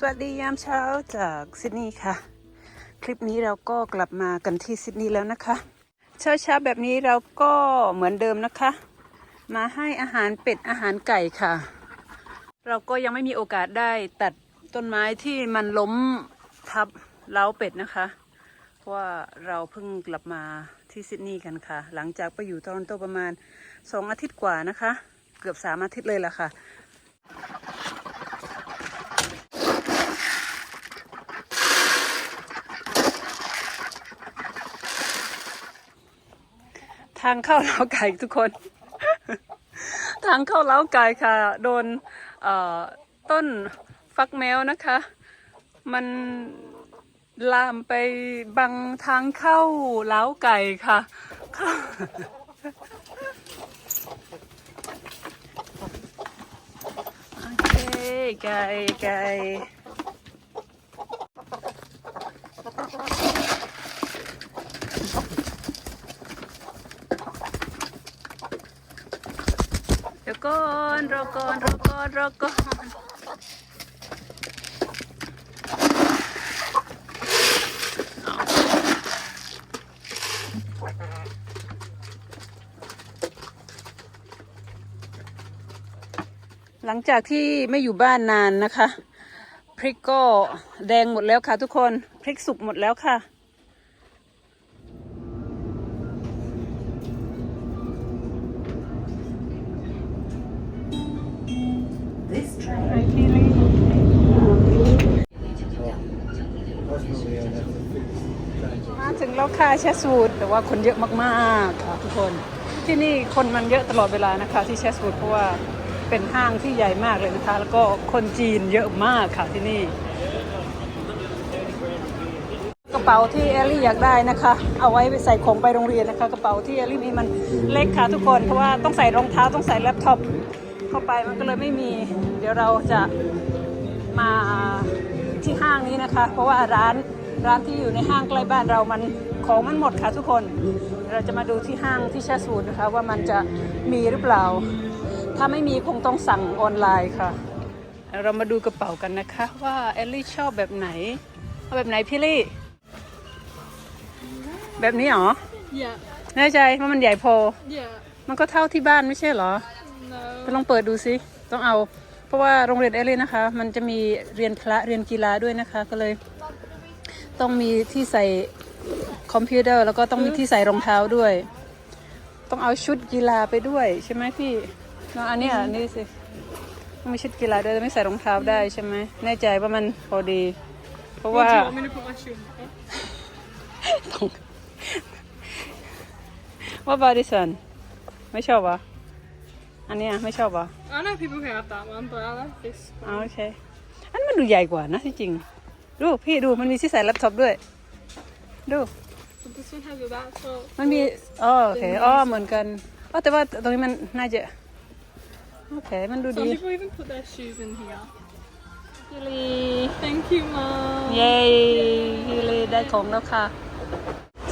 สวัสดียามเช้าจากซิดนีย์ค่ะ คลิปนี้เราก็กลับมากันที่ซิดนีย์แล้วนะคะ เช้าเช้าแบบนี้เราก็เหมือนเดิมนะคะ มาให้อาหารเป็ดอาหารไก่ค่ะ เราก็ยังไม่มีโอกาสได้ตัดต้นไม้ที่มันล้มทับเล้าเป็ดนะคะ เพราะว่าเราเพิ่งกลับมาที่ซิดนีย์กันค่ะ หลังจากไปอยู่ทอรอนโตประมาณสองอาทิตย์กว่านะคะ เกือบสามอาทิตย์เลยล่ะค่ะางเข้าเล้าไก่ทุกคน ทางเข้าเล้าไก่ค่ะ โดนต้นฟักแมวนะคะ มันลามไปบังทางเข้าเล้าไก่ค่ะเข้าโอเคไก่ไก่ ดี๋ยวก่อนรอก่อนรอก่อนรอก่อนหลังจากที่ไม่อยู่บ้านนานนะคะ พริกก็แดงหมดแล้วค่ะทุกคน พริกสุกหมดแล้วค่ะ ค่ะแชสวูดแต่ว่าคนเยอะมากๆค่ะทุกคน ที่นี่คนมันเยอะตลอดเวลานะคะที่แชสวูดเพราะว่าเป็นห้างที่ใหญ่มากเลยนะคะ แล้วก็คนจีนเยอะมากค่ะที่นี่ กระเป๋าที่แอลลี่อยากได้นะคะ เอาไว้ไปใส่ของไปโรงเรียนนะคะ กระเป๋าที่แอลลี่มีมันเล็กค่ะทุกคนเพราะว่าต้องใส่รองเท้าต้องใส่แล็ปท็อปเข้าไปมันก็เลยไม่มี เดี๋ยวเราจะมาที่ห้างนี้นะคะ เพราะว่าร้านร้านที่อยู่ในห้างใกล้บ้านเรามัน ของมันหมดค่ะทุกคน เราจะมาดูที่ห้างที่แชสวูดนะคะว่ามันจะมีหรือเปล่า ถ้าไม่มีคงต้องสั่งออนไลน์ค่ะ เรามาดูกระเป๋ากันนะคะ ว่าแอลลี่ชอบแบบไหนเอาแบบไหนพี่ลี่ แบบนี้เหรอ Yeah, แน่ใจว่ามันใหญ่พอ yeah, มันก็เท่าที่บ้านไม่ใช่เหรอ no. ไปลองเปิดดูสิ ต้องเอา เพราะว่าโรงเรียนเอเลี่นะคะ มันจะมีเรียนพละเรียนกีฬาด้วยนะคะ ก็เลย ต้องมีที่ใส่ คอมพิวเตอร์แล้วก็ต้องมีที่ใส่รองเท้าด้วย ต้องเอาชุดกีฬาไปด้วยใช่ไหมพี่เนอะอันเนี้ยอันนี้สิต้องมีชุดกีฬาด้วยแต่ไม่ใส่รองเท้าได้ใช่ไหมแน่ใจว่ามันพอดี เพราะ What ว่า do you want me to put my shoe in? ว่าบาดิสันไม่ชอบวะอันเนี้ยไม่ชอบวะ I know people who have that one, but I like this อ๋อ one. โอเคอันมันดูใหญ่กว่านะที่จริง ดูพี่ดูมันมีที่ใส่แล็ปท็อปด้วย ดู But this one has a that so มันมีอ๋อโอเคอ๋อเหมือนกันอ๋อแต่ว่าตรงนี้มันน่าจะโอเคมันดู some ดี people even put their shoes in here. พี่ลี Thank you, mom. เย้พี่ลีได้ของแล้วค่ะ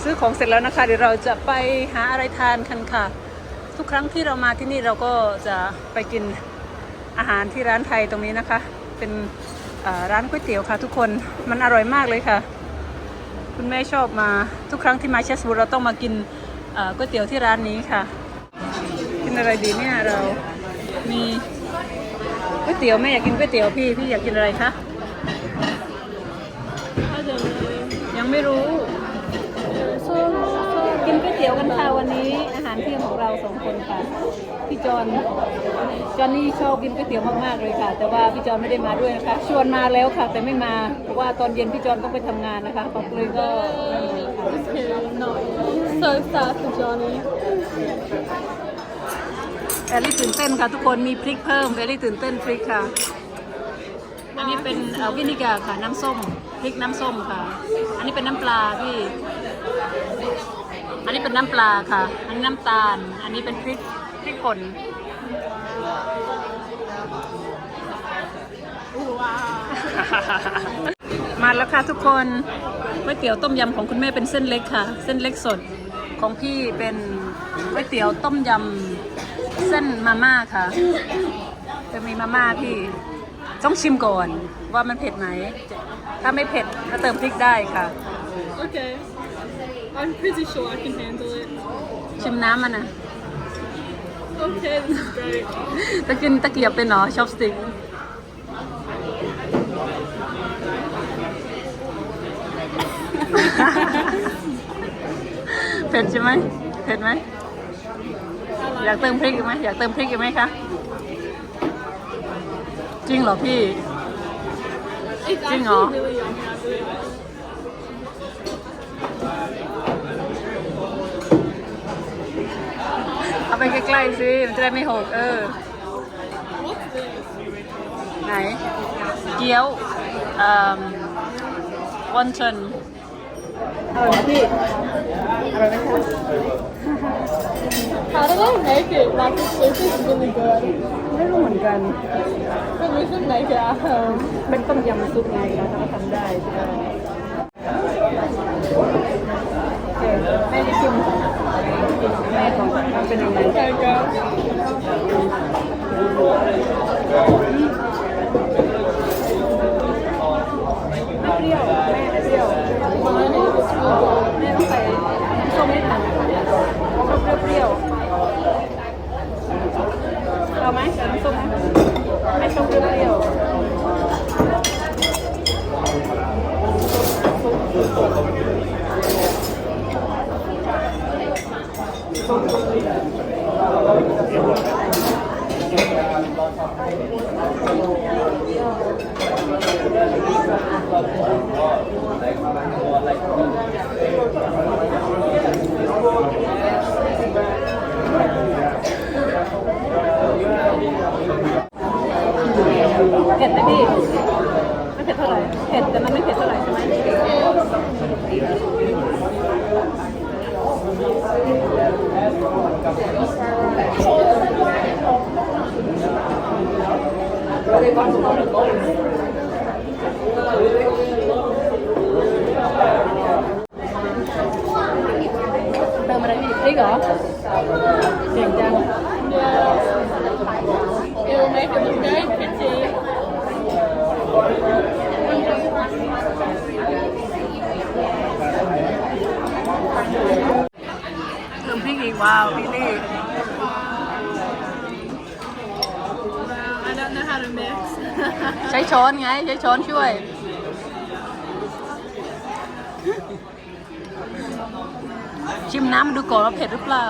ซื้อของเสร็จแล้วนะคะ เดี๋ยวเราจะไปหาอะไรทานกันค่ะ ทุกครั้งที่เรามาที่นี่เราก็จะไปกินอาหารที่ร้านไทยตรงนี้นะคะ เป็นเอ่อร้านก๋วยเตี๋ยวค่ะทุกคนมันอร่อยมากเลยค่ะ คุณแม่ชอบมาทุกครั้งที่มาเชสบูเราต้องมากินก๋วยเตี๋ยวที่ร้านนี้ค่ะ กินอะไรดีเนี่ยเรา มีก๋วยเตี๋ยวแม่อยากกินก๋วยเตี๋ยวพี่พี่อยากกินอะไรคะยังไม่รู้กินก๋วยเตี๋ยวกันค่ะวันนี้าหารเที่ยงของเราสองคนค่ะ พี่จอนจอนนี่ชอบกินก๋วยเตี๋ยวมากๆเลยค่ะ แต่ว่าพี่จอนไม่ได้มาด้วยนะคะ ชวนมาแล้วค่ะ แต่ไม่มาเพราะว่าตอนเย็นพี่จอนต้องไปทำงานนะคะเขาเลยก็ไม่มาค่ะ Just kidding. No. So sad for Johnny. แอลลี่ตื่นเต้นค่ะ ทุกคนมีพริกเพิ่มแอลลี่ตื่นเต้นพริกค่ะ อันนี้เป็นเอ่อวินิกาค่ะน้ำส้มพริกน้ำส้มค่ะ อันนี้เป็นน้ำปลาพี่ อันนี้เป็นน้ำปลาค่ะ อันนี้น้ำตาล อันนี้เป็นพริกพริกป่นมาแล้วค่ะทุกคนก๋วยเตี๋ยวต้มยำของคุณแม่เป็นเส้นเล็กค่ะ เส้นเล็กสดของพี่เป็นก๋วยเตี๋ยวต้มยำเส้นมาม่าค่ะ จะมีมาม่าพี่ต้องชิมก่อนว่ามันเผ็ดไหม ถ้าไม่เผ็ดก็เติมพริกได้ค่ะ Okay. I'm pretty sure I can handle it. ชิมน้ำมันนะ Okay, this is great. ตะกินตะเกียบเป็นเหรอชอปสติก เผ็ดใช่ไหมเผ็ดไหม อยากเติมพริกอีกไหมอยากเติมพริกอีกไหมคะ จริงเหรอพี่ It's Ding actually off. really yummy. I really like it. เอาไปใกล้ๆสิมันจะได้ไม่หกเออ What's this? ไหน เกี๊ยวอ่าวันเชนอร่อยพี่อร่อยไหมคะ How did I make it? Like the soup is really good. ไม่รู้เหมือนกัน But we should make it at home. เป็นต้มยำซุปไงเราก็ทำได้ใช่ไหมโอเคแม่ได้ชิมแม่ของมัน เป็นยังไง Okay, go. ไม่เปรี้ยว แม่ไม่เปรี้ยว Mine is really good. แม่ต้องใส่น้ำส้มนิดหนึ่งชอบเปรี้ยวๆเอาไหมใส่น้ำส้มไหมไม่ชอบเปรี้ยวๆ เผ็ดไหมพี่ ไม่เผ็ดเท่าไหร่ เผ็ดแต่มันไม่เผ็ดเท่าไหร่ใช่ไหม เติมอะไรพี่พริกเหรอเก่งจัง Yeah. It will make it look very pretty. เติมพริกอีกว้าวพี่ลี่ I don't know how to mix. ใช้ช้อนไง ใช้ช้อนช่วย ชิมน้ำมาดูก่อนว่าเผ็ดหรือเปล่า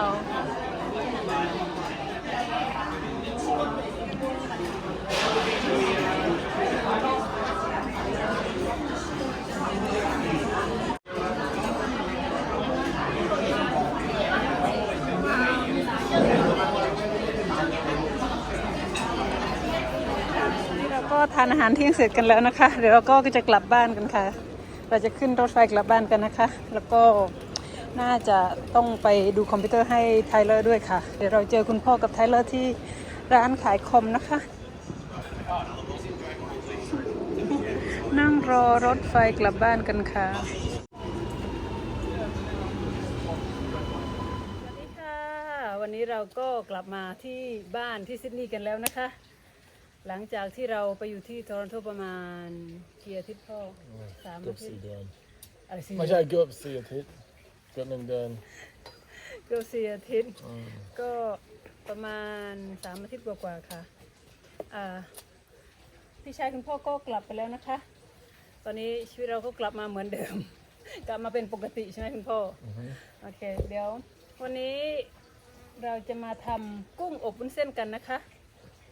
นี่เรานอาหารเที่ยงเสร็จกันแล้วนะคะ เดี๋ยวเราก็จะกลับบ้านกันค่ะ เราจะขึ้นรถไฟกลับบ้านกันนะคะ แล้วก็น่าจะต้องไปดูคอมพิวเตอร์ให้ไทเลอร์ด้วยค่ะ เดี๋ยวเราเจอคุณพ่อกับไทเลอร์ที่ร้านขายคอมนะคะ นั่งรอรถไฟกลับบ้านกันค่ะสวัสดีค่ะวันนี้เราก็กลับมาที่บ้านที่ซิดนีย์กันแล้วนะคะ หลังจากที่เราไปอยู่ที่โทรอนโตประมาณกี่อาทิตย์พ่อสามเกืออาบทิตสี่ย์เดือนอะไรสี่ไม่ใช่เกือบสี่อาทิตย์เกือบหนึ่งเดือนเกือบสี่อาทิตย์ อืมก็ประมาณสามอาทิตย์กว่าๆค่ะ อ่า พี่ชายคุณพ่อก็กลับไปแล้วนะคะ ตอนนี้ชีวิตเราก็กลับมาเหมือนเดิม กลับมาเป็นปกติใช่ไหมคุณพ่ออโอเค เดี๋ยว วันนี้เราจะมาทำกุ้งอบวุ้นเส้นกันนะคะ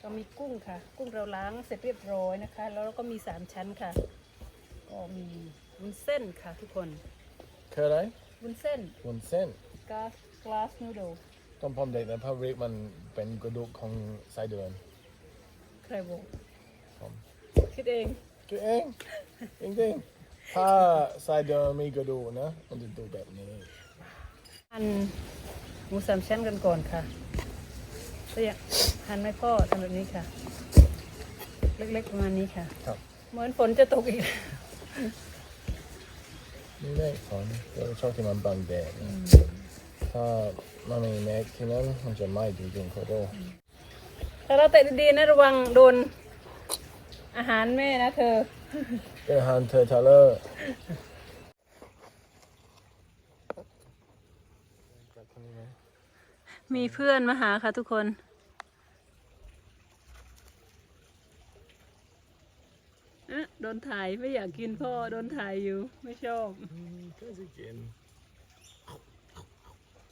เรามีกุ้งค่ะ กุ้งเราล้างเสร็จเรียบร้อยนะคะ แล้วเราก็มีสามชั้นค่ะ ก็มีวุ้นเส้นค่ะทุกคน คืออะไรวุ้นเส้นวุ้นเส้นกาสกลาสนูโดต้องพร้อมเด็กนะเพราะเรียกมันเป็นกระดูกของไส้เดือนใครบอกผมคิดเองคิดเองจริงๆถ้าไส้เดือนมีกระดูกนะ มันจะดูแบบนี้หั่นหมูสามชั้นกันก่อนค่ะเรียก หั่นไม่พ่อทำแบบนี้ค่ะ เล็กๆประมาณนี้ค่ะ ครับ เหมือนฝนจะตกอีกนี่ได้สอนเราชอบที่มันบังแดดนะถ้ามันมีแม็กที่นั้นมันจะไหม้จริงๆขอโทษถ้าเราเตะดีๆนะระวังโดน อาหารแม่นะเธอ เป็นอาหารเธอทาเลอร์จากคนนี้ไหมมีเพื่อนมาหาค่ะทุกคน อ๊ะโดนถ่ายไม่อยากกินพ่อโดนถ่ายอยู่ ไม่ชอบก็จะกิน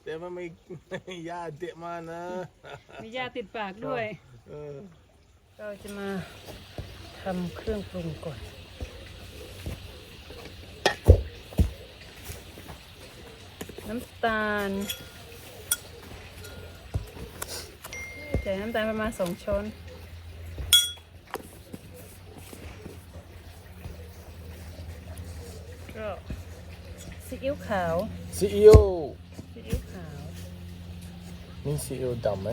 แต่มันไม่ไม่ยาเตะมานะมียาติดปากด้วยเออเราจะมาทำเครื่องปรุงก่อนน้ำตาลใส่น้ำตาลประมาณสองช้อน ก็ซีอิ๊วขาวซีอิ๊วซีอิ๊วขาว นี่ซีอิ๊วดำไหม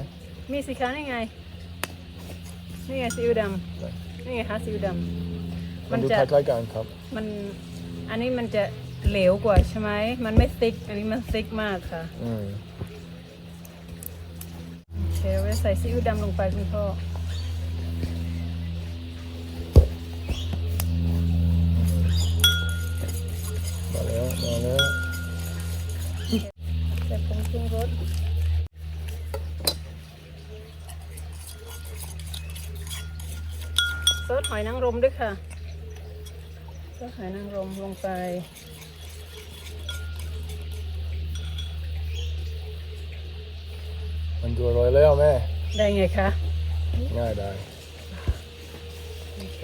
มีสีขาวนี่ไง นี่ไงซีอิ๊วดำนี่ไงคะซีอิ๊วดำมัมันนดูจะคล้ายๆกันครับ มัน อันนี้มันจะเหลวกว่าใช่ไหม มันไม่ซิกอันนี้มันซิกมากค่ะ อืมโอเคเราจะใส่ซีอิ๊วดำลงไปคุณพ่อ ซอสหอยนางรมด้วยค่ะซอสหอยนางรมลงไปมันดูอร่อยแล้วแม่ ได้ไงคะง่ายได้โอเค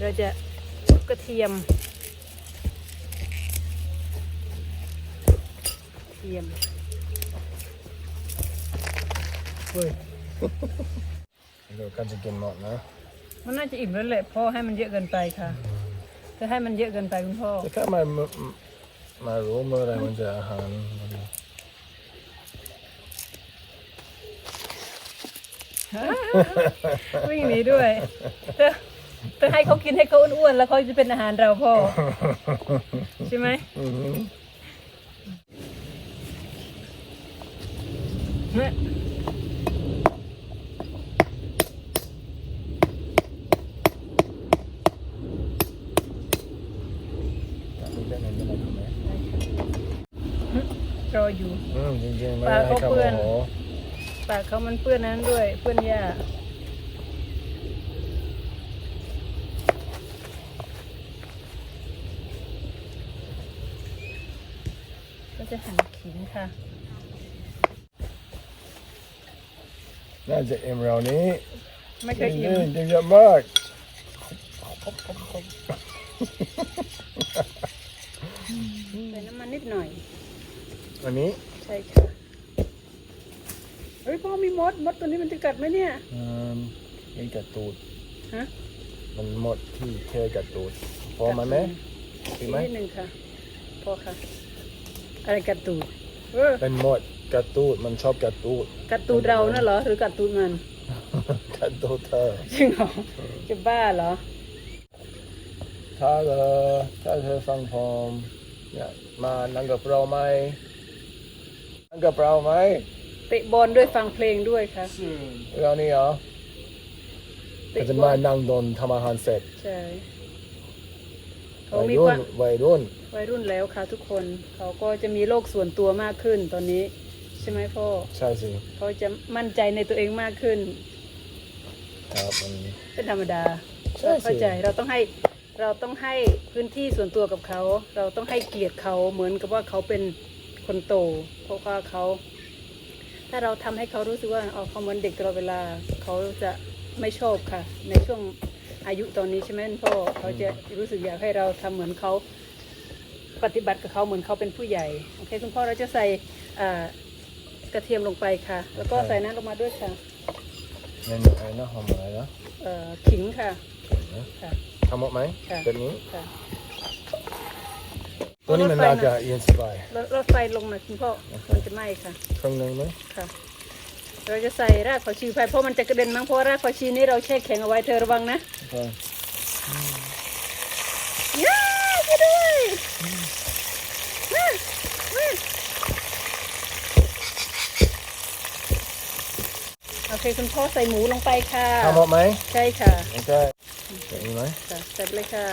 เราจะคลุกกระเทียมกระเทียมเฮ้ย เดี๋ยวกันจะกินหมดนะ มันน่าจะอิ่มแล้วแหละพ่อให้มันเยอะเกินไปค่ะถ้าให้มันเยอะเกินไปคุณพ่อ แต่ถ้ามามามารู้เมื่อไหรมันจะอาหารมันวิ่งหนีด้วยถ้าถ้าให้เขากินให้เขาอ้วนๆแล้วเขาจะเป็นอาหารเราพ่อ ใช่ไหมอือหือเนี่ย อยากรู้ได้ไงไม่ได้ทำไหม ร ออยู่อืมจริงๆไม่ปลาได้ให้เขาคำเปื้อน โอ้โหปากเขามันเปื้อนนั้นด้วย เปื้อนหญ้าก็จะหั่นขิงค่ะ น่าจะเอ็มเรานี้ไม่เคยอิ่มนี่เยอะมากใส่น้ำมันนิดหน่อย อันนี้ ใช่ค่ะเฮ้ยพ่อมีมดมดตัวนี้มันจะกัดไหมเนี่ยอืมนี่กระตูด ฮะมันหมดที่แค่กระตูด พอไหมแม่อีดีกไหมนิดหนึ่งค่ะ พอค่ะ อะไรกัดตูดเออเป็นหมดกระตูดมันชอบกระตูดกัดตูดเราน่ะเหรอ หรือกัดตูดมันกระตูดเธอจริงเหรอจะบ้าเหรอ ถ้าเธอถ้าเธอฟังผมเนี่ยมานั่งกับเราไหม นั่งกับเราไหมเตะบอลด้วยฟังเพลงด้วยค่ะเรานี่เหรอเตะจะบอมาลนั่งโดนทำอาหารเสร็จใช่เขาวัยมีรุ่คนวาม วัยรุ่น วัยรุ่นแล้วค่ะทุกคนเขาก็จะมีโลกส่วนตัวมากขึ้นตอนนี้ ใช่ไหมพ่อใช่สิเขาจะมั่นใจในตัวเองมากขึ้น ครับมัน เป็นธรรมดาใช่สิ เข้าใจเราต้องให้เราต้องให้พื้นที่ส่วนตัวกับเขา เราต้องให้เกียรติเขาเหมือนกับว่าเขาเป็น คนโต เพราะว่าเขา ถ้าเราทำให้เขารู้สึกว่าอ๋อเขาเหมือนเด็กตลอดเวลา เขาจะไม่ชอบค่ะ ในช่วงอายุตอนนี้ใช่ไหมพ่อเขาจะรู้สึกอยากให้เราทำเหมือนเขาปฏิบัติกับเขาเหมือนเขาเป็นผู้ใหญ่โอเคคุณพ่อเราจะใส่อ่ากระเทียมลงไปค่ะ แล้วก็ใส่น้ำลงมาด้วยค่ะเมนูอะไรนะหอมอะไรนะเอ่อขิงค่ะค่ะทำหมดไหมค่ะแบบนี้ค่ะ ตัวนี้มันรถไฟน่านะจะเย็นสบายรถรถไฟลงหน่อยคุณพ่อ มันจะไหม้ค่ะครึ่งหนึงไหมค่ะ เราจะใส่รากผักชีไปเพราะมันจะกระเด็นมั้งเพราะว่ารากผักชีนี่เราแช่แข็งเอาไว้เธอระวังนะใช่ย่าไปด้วยมามาเอาโอเคคุณพ่อใส่หมูลงไปค่ะทำหมดไหมใช่ค่ะโอเคอย่างนี้ไหมค่ะเสร็จเลยค่ะ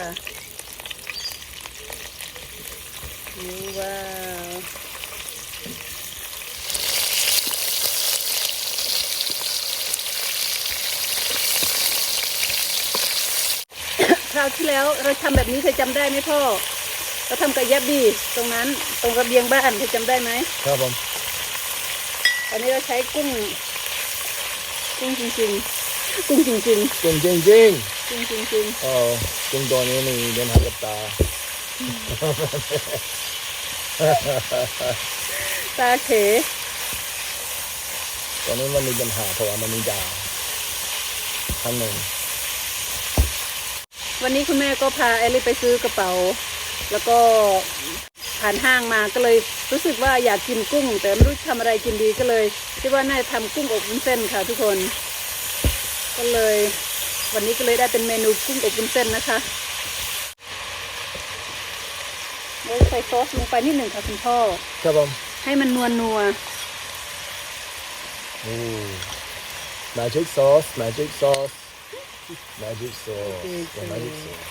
นี่ว้าวคราวที่แล้วเราทำแบบนี้เคยจำได้ไหมพ่อ เราทำกับยับบี้ตรงนั้นตรงระเบียงบ้านเคยจำได้ไหมครับผมอันนี้เราใช้กุ้ง กุ้งจริงๆ กุ้งจริงจริงจริงจริงๆ กุ้งจริงๆอ๋อจริงตัวนี้มีเดินหากับตาๆ ตาเขตอนนี้มันมีปัญหาเพราะว่ามันมีดาวท่านหนึ่งวันนี้คุณแม่ก็พาแอลลี่ไปซื้อกระเป๋า แล้วก็ผ่านห้างมาก็เลยรู้สึกว่าอยากกินกุ้ง แต่ไม่รู้จะทำอะไรกินดีก็เลยคิดว่าน่าจะทำกุ้งอบวุ้นเส้นค่ะทุกคน ก็เลย วันนี้ก็เลยได้เป็นเมนูกุ้งอบวุ้นเส้นนะคะ เราใส่ซอสลงไปนิดหนึ่งค่ะคุณพ่อ ครับผมให้มันนัวนัวโอ้ magic sauce magic sauce magic sauce the magic sauce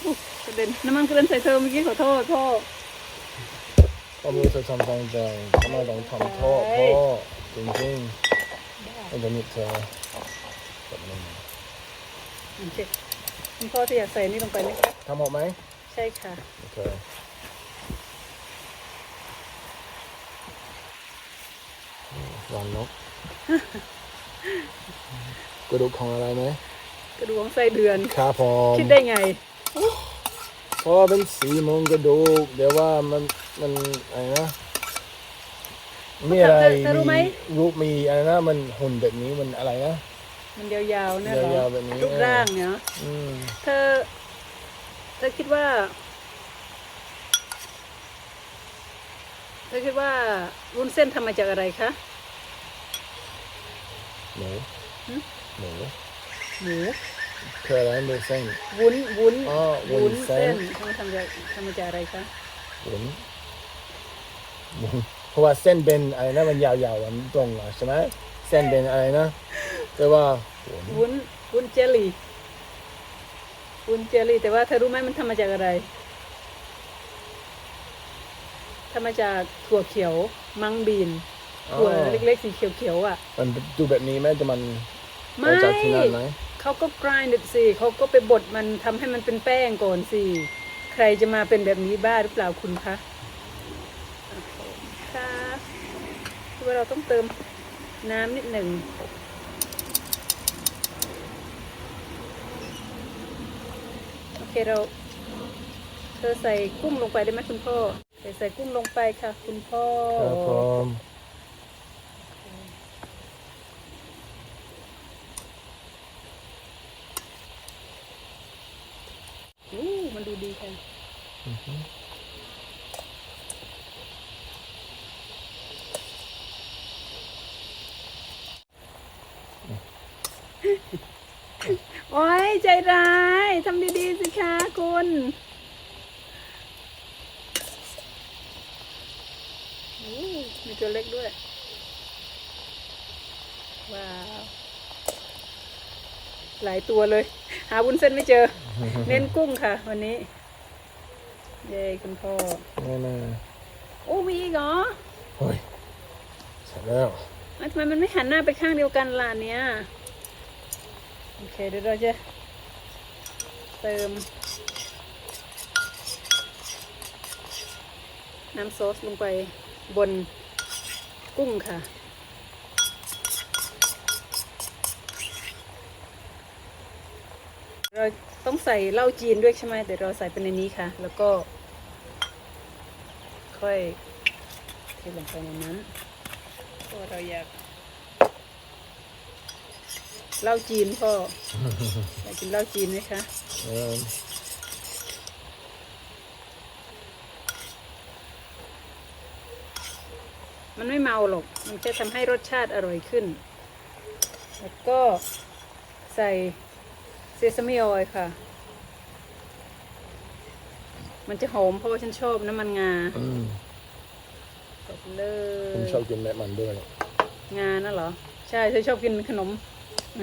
ๆอุ๊ยกระเด็นน้ำมันกระเด็นใส่เธอเมื่อกี้ขอโทษพ่อพ่อไม่รู้จะทำตรงใจทำไมต้องทำโทษพ่อจริงจริงๆไม่จะมีเธอแบบนี้โอเคคุณพ่อที่อยากใส่นี่ลงไปไหมคะทำหมดไหมใช่ค่ะ โอเควางนกกระดูกของอะไรไหมกระดูกของไส้เดือนครับผมคิดได้ไงเพราะว่าเป็นสีมงกระดูกเดี๋ยวว่ามันมันอะไรนะมีอะไรเธอเธอรู้ไหมรูปมีอะไรนะมันหุ่นแบบนี้มันอะไรนะ มันยาวๆเนี่ยเหรอยาวๆแบบนี้ รูปร่างเนี่ยอืมเธอเธอคิดว่าเธอคิดว่าวุ้นเส้นทำมาจากอะไรคะ หมูหึ หมูหมูคืออะไรหมูเส้น วุ้นวุ้นอ๋อวุ้นเส้นทำทำจากทำมาจากอะไรคะหมุนหมุนเพราะว่าเส้นเป็นอะไรนะมันยาวๆมันตรงอะใช่ไหมเส้นเป็นอะไรนะ แต่ว่าหมุนวุ้นวุ้นเจลลี่วุ้นเจลลี่ แต่ว่าเธอรู้ไหมมันทำมาจากอะไรทำมาจากถั่วเขียว มังบีนถั่วเล็กๆสีเขียวๆอะ มันดูแบบนี้ไหมแต่มันไม่มาจากที่นั่นไหมเขาก็ grind it สิเขาก็ไปบดมันทำให้มันเป็นแป้งก่อนสิใครจะมาเป็นแบบนี้บ้าหรือเปล่าคุณคะค่ะคือว่าเราต้องเติมน้ำนิดหนึ่ง โอ เคเราเธอใส่กุ้งลงไปได้ไหมคุณพ่อใส่ใส่กุ้งลงไปค่ะ คุณพ่อครับผมอู้มันดูดีค่ะ โอ้ย ใจร้ายทำดีๆสิคะคุณอู้มีตัวเล็กด้วย ว้าว หลายตัวเลย หาวุ้นเส้นไม่เจอ เน้นกุ้งค่ะ วันนี้ เย้คุณพ่อแน่โอ้มีอีกเหรอๆเฮ้ยเสร็จแล้วอะทำไมมันไม่หันหน้าไปข้างเดียวกันล่ะเนี้ยโอเค เติม น้ำซอสลงไปบนกุ้งค่ะ เราต้องใส่เหล้าจีนด้วยใช่ไหมเดี๋ยวเราใส่ไปในนี้ค่ะ แล้วก็ ค่อยเทลงไปในนั้นเพราะว่าเราอยากเหล้าจีนพ่ออยากกินเหล้าจีนไหมคะ มันไม่เมาหรอก มันแค่ทำให้รสชาติอร่อยขึ้น แล้วก็ใส่เซซามิออยล์ค่ะ มันจะหอมเพราะว่าฉันชอบน้ำมันงาอืมใส่เลผมยชอบกินแม่มันด้วยงาน่ะเหรอ ใช่เธอชอบกินขนม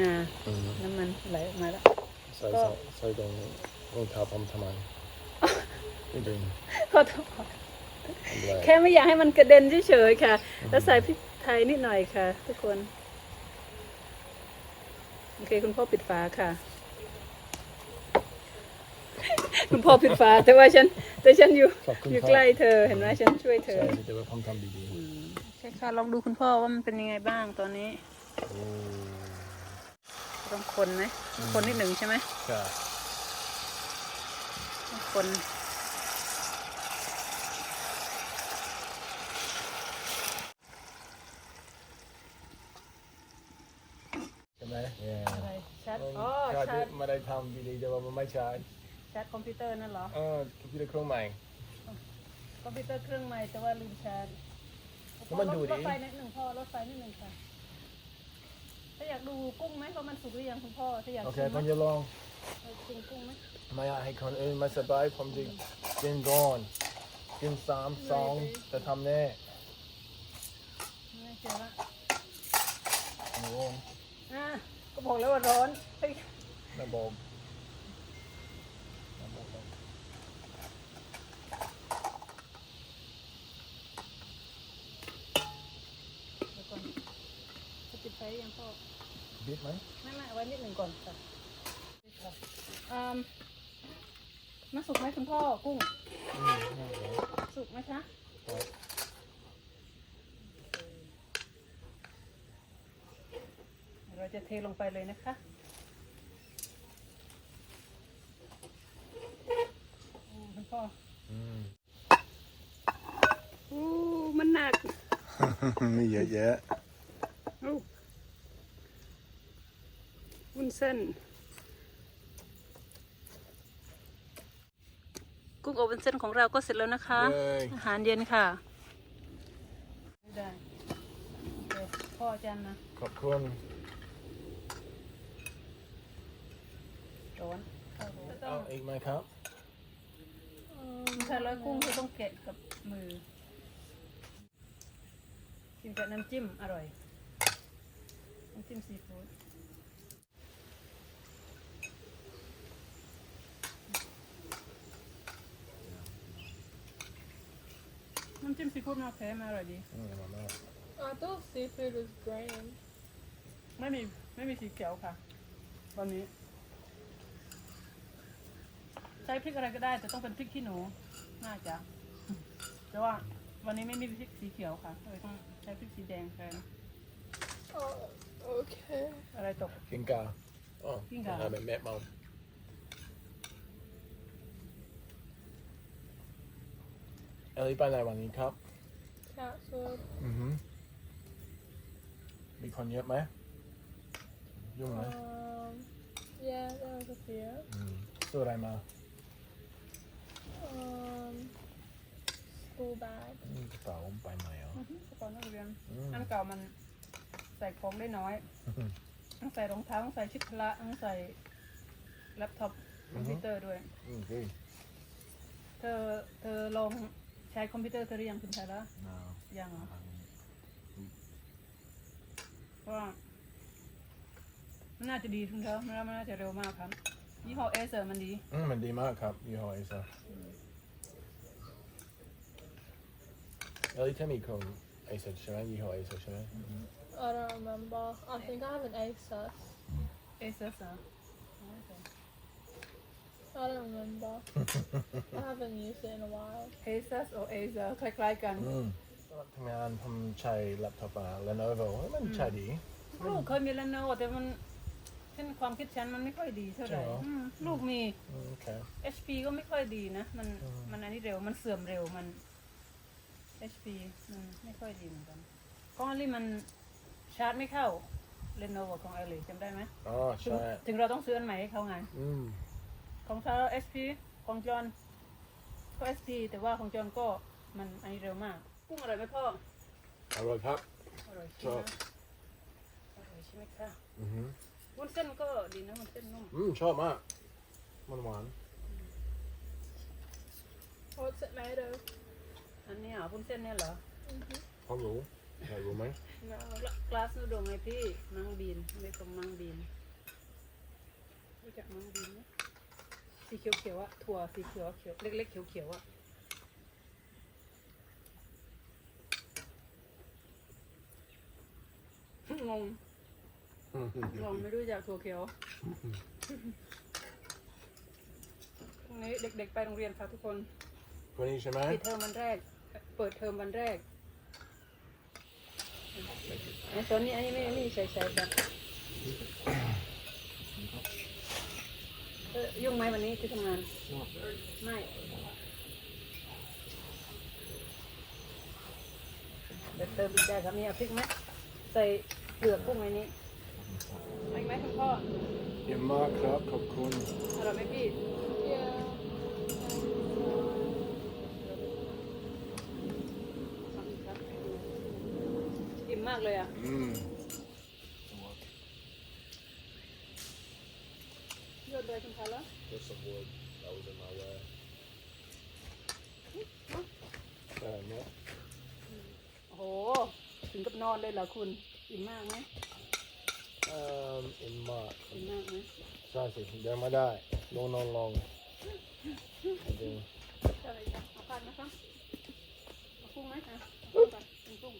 งาอืมน้ำมันไหลออกมาแล้ว ใส่ก็ใส่ใส่ตรงรองเท้าผมทำไมไม่ดึงขอโทษอะไรแค่ไม่อยากให้มันกระเด็นเฉยๆค่ะ แล้วใส่พริกไทยนิดหน่อยค่ะ ทุกคน โอเค คุณพ่อปิดฝาค่ะ คุณพ่อปิดฝาแต่ว่าฉัน แต่ฉันอยู่ ขอบคุณอยู่ครับใกล้เธอเห็นไหมฉันช่วยเธใช่อแต่ว่าผมทำดีใช่ค่ะ ลองดูคุณพ่อว่ามันเป็นยังไงบ้างตอนนี้ๆโอ้ ต้องคนไหมคนนิดหนึ่งใช่ไหมใช่ต้องคนใช่ไหมเอออะไรชัดมันอ๋อชาชัติดไม่ได้ทำดีๆแต่ว่ามันไม่ใช่ชัดคอมพิวเตอร์นั่นเหรอ เออคอมพิวเตอร์เครื่องใหม่ คอมพิวเตอร์เครื่องใหม่แต่ว่าลืมชาร์จแล้วมันดูดิ รถไฟนิดหนึ่งพ่อรถไฟนิดหนึ่งค่ะ ถ้าอยากดูกุ้งไหมว่ามันสุกหรือยังคุณพ่อถ้าอยากโอเคชิมผมไหมจะลองเอาชิมกุ้งไหมไม่อยากให้คนอื่นมาสบายผมจะกินก่อนกินสามสองจะทำแน่ไม่เจอละโอ้โหอะก็บอกแล้วว่าร้อนเฮ้ยระบบระบบเดี๋ยวก่อนจะปิดไฟหรือยังพ่อ บิดไหมไม่ไม่เอาไว้นิดหนึ่งก่อนค่ะอืมมันสุกไหมคุณพ่อกุ้ง อืมน่าจะสุกไหมคะ ครับเดี๋ยวเราจะเทลงไปเลยนะคะ โอ้คุณพ่ออืม โอ้มันหนัก มีเยอะแยะ โอ้วุ้น เส้น กุ้งอบวุ้นเส้นของเราก็เสร็จแล้วนะคะ เย้ อาหารเย็นค่ะ ไม่ได้โอเคพ่ออาจารย์มาขอบคุณ ร้อนข้าวร้อนต้เอาองอีกไหมครับ ถ้าร้อยกุ้งคือต้องแกะกับมือกินกับน้ำจิ้มอร่อย น้ำจิ้มซีฟู้ดำจิ้มซีฟู้ดมาแพ้มาอร่อยดี อืมมาม่า I thought seafood was green. ไม่มีไม่มีสีเขียวค่ะ ตอนนี้ ใช้พริกอะไรก็ได้ แต่ต้องเป็นพริกขี้หนู น่าจะ แต่ว่าวันนี้ไม่มีพริกสีเขียวค่ะเลยต้องใช้พริกสีแดงแทน Oh, okay. อะไรตก กินกาอ๋อ กินกาทำแบ บแม่เมาเอลิไปไหนวันนี้ครับ Chatswood. อือหือมีคนเยอะไหมยุ่งไหม Um, yeah, there was a few. อืมซื้ออะไรมา Um, school bag. อืมกระเป๋าไปใหม่เหรออือฮึกระเป๋านักเรียนอืมอันเก่ามันใส่ของได้น้อยต้องใส่รองเท้าต้องใส่ชุดพละต้องใส่แล็ปท็อปคอมพิวเตอร์ด้วย อืมดีเธอเธอลองใช้คอมพิวเตอร์เธอหรือยังคุณชายละน่ายังเหรอเพราะว่ามันน่าจะดีคุณเธอมันมันน่าจะเร็วมากครับยี่ห้อเอเซอร์มันดี อืมมันดีมากครับยี่ห้อเอซ่าเอลิเทมีของเอซ่าใช่ไหมยี่ห้อเอซ่าใช่ไหม I don't remember. I think I have an ASUS. เอเซอร์ I don't remember. I haven't used it in a while. เอเซอร์โอเอเซอร์คล้ายๆกันอืมตอนทำงานผมใช้แล็ปท็อปมา Lenovo เฮ้ยมันใช้ดี ลูกเคยมีแล้วเนอะแต่มันเช่นความคิดฉันมันไม่ค่อยดีเท่าไหร่ใช่เหรออื มลูกมี อืมโอเค HP ก็ไม่ค่อยดีนะ มันอืม มันอันนี้เร็วมันเสื่อมเร็วมัน HP มันไม่ค่อยดีเหมือนกันกล้องอันนี้มันชาร์จไม่เข้า Lenovo ของเอลิจำได้ไหมอ๋อถึงใช่ ถึงเราต้องซื้ออันใหม่ให้เขาไง อืม ของเขา SP ของจอห์นก็ SP แต่ว่าของจอห์นก็มันอันนี้เร็วมาก กุ้งอร่อยไหมพ่อ อร่อยครับ อร่อยชใช่อไหมบอร่อยใช่ไหมคะอือหือวุ้นเส้นก็ดีนะวุ้นเส้นนุ่มอืมชอบมาก มันหวาน What's it made of? อันนี้เหรอวุ้นเส้นเนี่ยเหรอเขารู้ใครรู้ไหมกลาสนูดงไงพี่ มังบีนไม่ตรงมังบีนรู้จักมังบีนไหม สีเขียวๆอะถั่วสีเขียวเขียวเล็กๆเขียวๆอะงงงงไม่รู้จักถั่วเขียวพรุ่งนี้เด็ก ๆ ไปโรงเรียนค่ะทุกคนวันนี้ใช่ไหมปิดเทอมวันแรก เปิดเทอมวันแรกไอ้ตอนนี้อันนี้ไม่นี่ใส่ใส่แบบเออ ยุ่งไหมวันนี้ที่ทำงาน ไม่ เดี๋ยวเติมอีกได้ครับมีเอาพริกไหมใส่เปลือกกุ้งในนี้เอาอีกไหมคุณพ่อ เยี่ยมมากครับขอบคุณอร่อยไหมพี่ Yeah. อิ่มมากเลยอะ อืม ยอดเลยคุณพาแล้ว Just some wood that was in my way แต่เนี้ยโอ้โห ถึงกับนอนเลยเหรอคุณอิ่มมากไหมเอ่ออินมากอิ่มมากไหมใช่สิเดินมาได้ลงนอนลงจริงอะไรจ้ะเอาผักนะครับเอากุ้งไหมอะเอากุ้งก่อนเป็นกุ้ง